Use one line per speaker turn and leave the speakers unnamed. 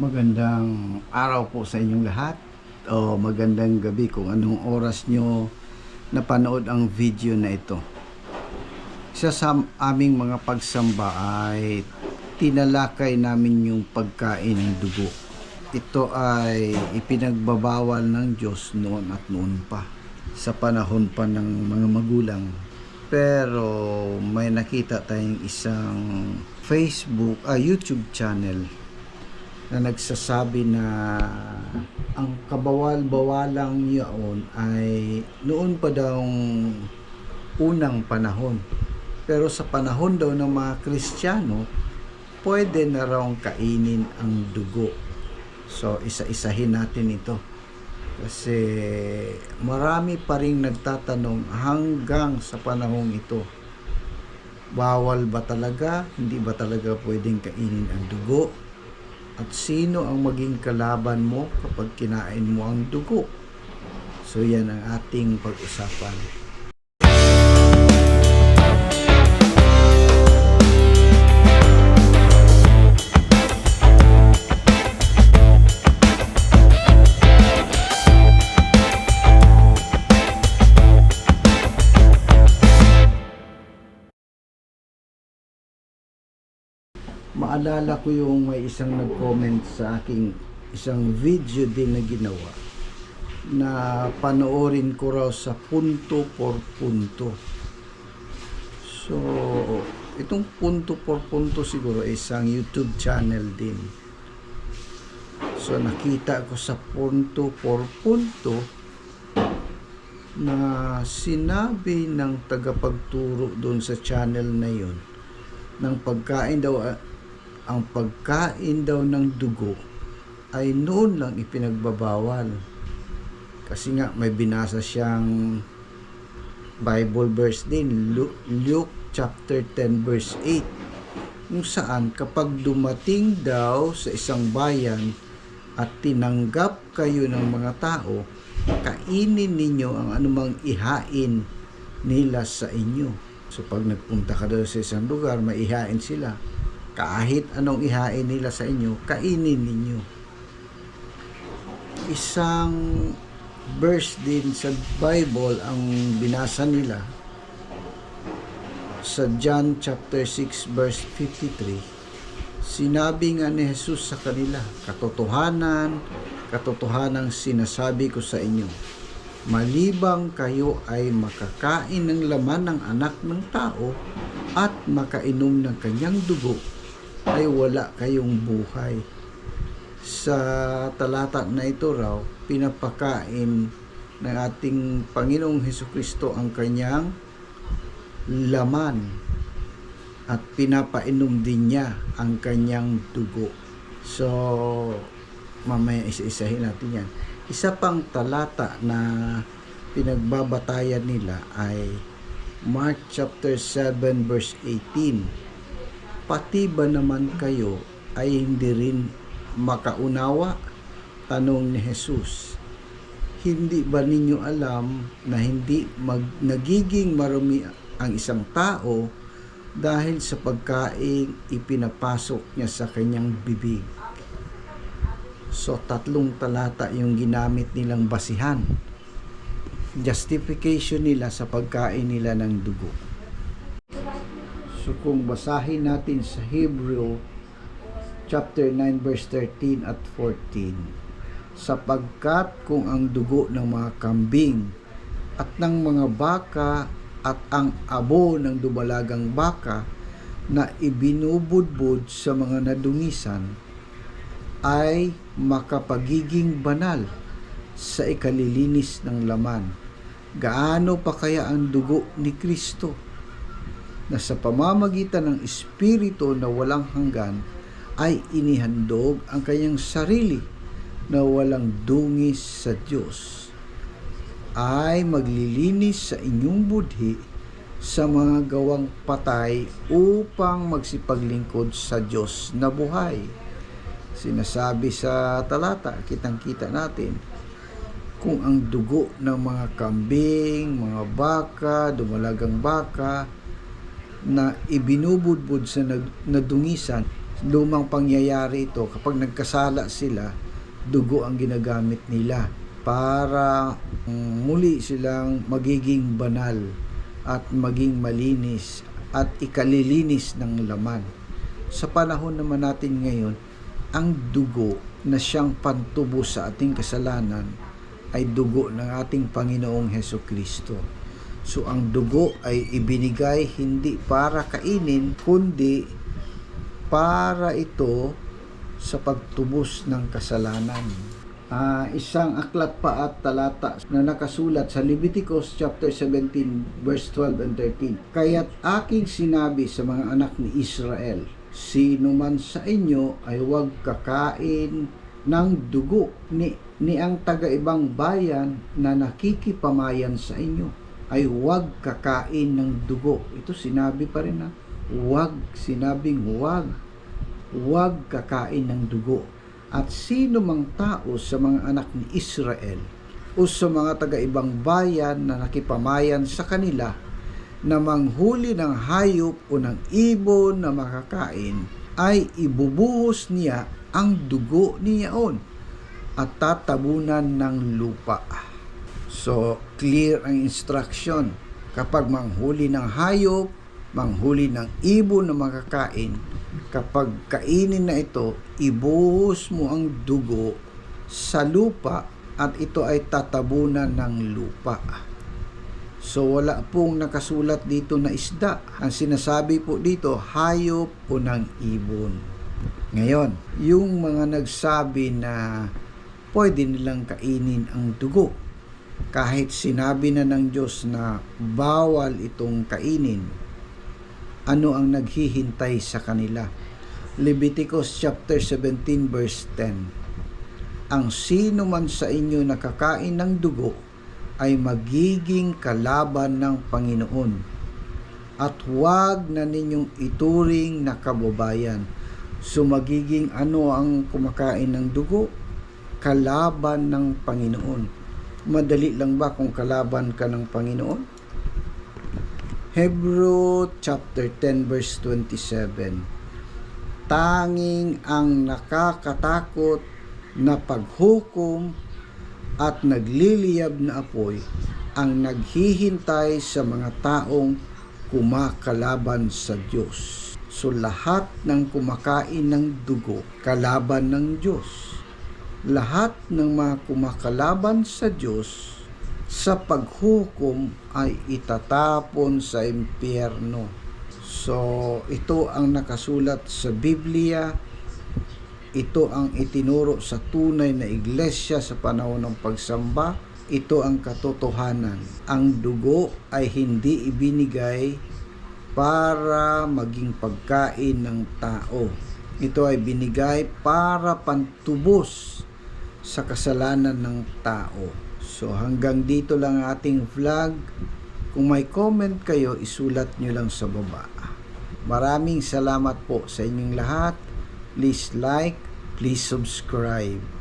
Magandang araw po sa inyong lahat o magandang gabi kung anong oras nyo napanood ang video na ito. Isa sa aming mga pagsamba ay tinalakay namin yung pagkain ng dugo. Ito ay ipinagbabawal ng Diyos noon at noon pa sa panahon pa ng mga magulang. Pero may nakita tayong isang Facebook, ah, YouTube channel na nagsasabi na ang kabawal-bawalang yaon ay noon pa daw unang panahon. Pero sa panahon daw ng mga Kristiyano, pwede na raw kainin ang dugo. So, isa-isahin natin ito. Kasi marami pa rin nagtatanong hanggang sa panahong ito. Bawal ba talaga? Hindi ba talaga pwedeng kainin ang dugo? At sino ang maging kalaban mo kapag kinain mo ang dugo? So yan ang ating pag-usapan. Maalala ko yung may isang nag-comment sa aking isang video din na ginawa na panoorin ko raw sa punto por punto. So, itong punto por punto siguro isang YouTube channel din. So, nakita ko sa punto por punto na sinabi ng tagapagturo doon sa channel na yun ng pagkain daw ang pagkain daw ng dugo ay noon lang ipinagbabawal. Kasi nga may binasa siyang Bible verse din, Lu- Luke chapter 10 verse 8 kung saan kapag dumating daw sa isang bayan at tinanggap kayo ng mga tao, kainin ninyo ang anumang ihain nila sa inyo. So pag nagpunta ka daw sa isang lugar, maihain sila kahit anong ihain nila sa inyo, kainin ninyo. Isang verse din sa Bible ang binasa nila sa John chapter 6 verse 53 sinabi nga ni Jesus sa kanila katotohanan katotohanan sinasabi ko sa inyo. Malibang kayo ay makakain ng laman ng anak ng tao at makainom ng kanyang dugo ay wala kayong buhay. Sa talata na ito raw, pinapakain ng ating Panginoong Heso Kristo ang kanyang laman at pinapainom din niya ang kanyang dugo. So, mamaya isa-isahin natin yan. Isa pang talata na pinagbabatayan nila ay Mark chapter 7 verse 18 pati ba naman kayo ay hindi rin makaunawa? Tanong ni Jesus. Hindi ba ninyo alam na hindi mag, nagiging marumi ang isang tao dahil sa pagkain ipinapasok niya sa kanyang bibig? So, tatlong talata yung ginamit nilang basihan. Justification nila sa pagkain nila ng dugo. So kung basahin natin sa Hebrew chapter 9 verse 13 at 14 sapagkat kung ang dugo ng mga kambing at ng mga baka at ang abo ng dumalagang baka na ibinubudbud sa mga nadungisan ay makapagiging banal sa ikalilinis ng laman. Gaano pa kaya ang dugo ni Kristo? Na sa pamamagitan ng Espiritu na walang hanggan ay inihandog ang kanyang sarili na walang dungis sa Diyos ay maglilinis sa inyong budhi sa mga gawang patay upang magsipaglingkod sa Diyos na buhay. Sinasabi sa talata, kitang-kita natin, kung ang dugo ng mga kambing, mga baka, dumalagang baka, na ibinubudbud sa nadungisan lumang pangyayari ito kapag nagkasala sila dugo ang ginagamit nila para mm, muli silang magiging banal at maging malinis at ikalilinis ng laman sa panahon naman natin ngayon ang dugo na siyang pantubos sa ating kasalanan ay dugo ng ating Panginoong Heso Kristo. So ang dugo ay ibinigay hindi para kainin kundi para ito sa pagtubos ng kasalanan. Ah, isang aklat pa at talata na nakasulat sa Leviticus chapter 17 verse 12 and 13. Kaya't aking sinabi sa mga anak ni Israel, sino man sa inyo ay huwag kakain ng dugo ni, ni ang taga-ibang bayan na nakikipamayan sa inyo ay huwag kakain ng dugo. Ito sinabi pa rin na huwag, sinabing huwag huwag kakain ng dugo. At sino mang tao sa mga anak ni Israel o sa mga taga-ibang bayan na nakipamayan sa kanila na manghuli ng hayop o ng ibon na makakain ay ibubuhos niya ang dugo niyaon at tatabunan ng lupa. So, clear ang instruction. Kapag manghuli ng hayop, manghuli ng ibon na makakain, kapag kainin na ito, ibuhos mo ang dugo sa lupa at ito ay tatabunan ng lupa. So wala pong nakasulat dito na isda. Ang sinasabi po dito, hayop o ng ibon. Ngayon, yung mga nagsabi na pwede nilang kainin ang dugo, kahit sinabi na ng Diyos na bawal itong kainin, ano ang naghihintay sa kanila. Leviticus chapter 17 verse 10. Ang sino man sa inyo nakakain ng dugo ay magiging kalaban ng Panginoon at huwag na ninyong ituring na kababayan. So magiging ano ang kumakain ng dugo? Kalaban ng Panginoon. Madali lang ba kung kalaban ka ng Panginoon? Hebrew chapter 10 verse 27 Tanging ang nakakatakot na paghukom at nagliliyab na apoy ang naghihintay sa mga taong kumakalaban sa Diyos. So lahat ng kumakain ng dugo, kalaban ng Diyos. Lahat ng mga kumakalaban sa Diyos, sa paghukom ay itatapon sa impyerno. So, ito ang nakasulat sa Biblia. Ito ang itinuro sa tunay na iglesia sa panahon ng pagsamba. Ito ang katotohanan. Ang dugo ay hindi ibinigay para maging pagkain ng tao. Ito ay binigay para pantubos sa kasalanan ng tao. So hanggang dito lang ang ating vlog. Kung may comment kayo, isulat nyo lang sa baba. Maraming salamat po sa inyong lahat. Please like, please subscribe.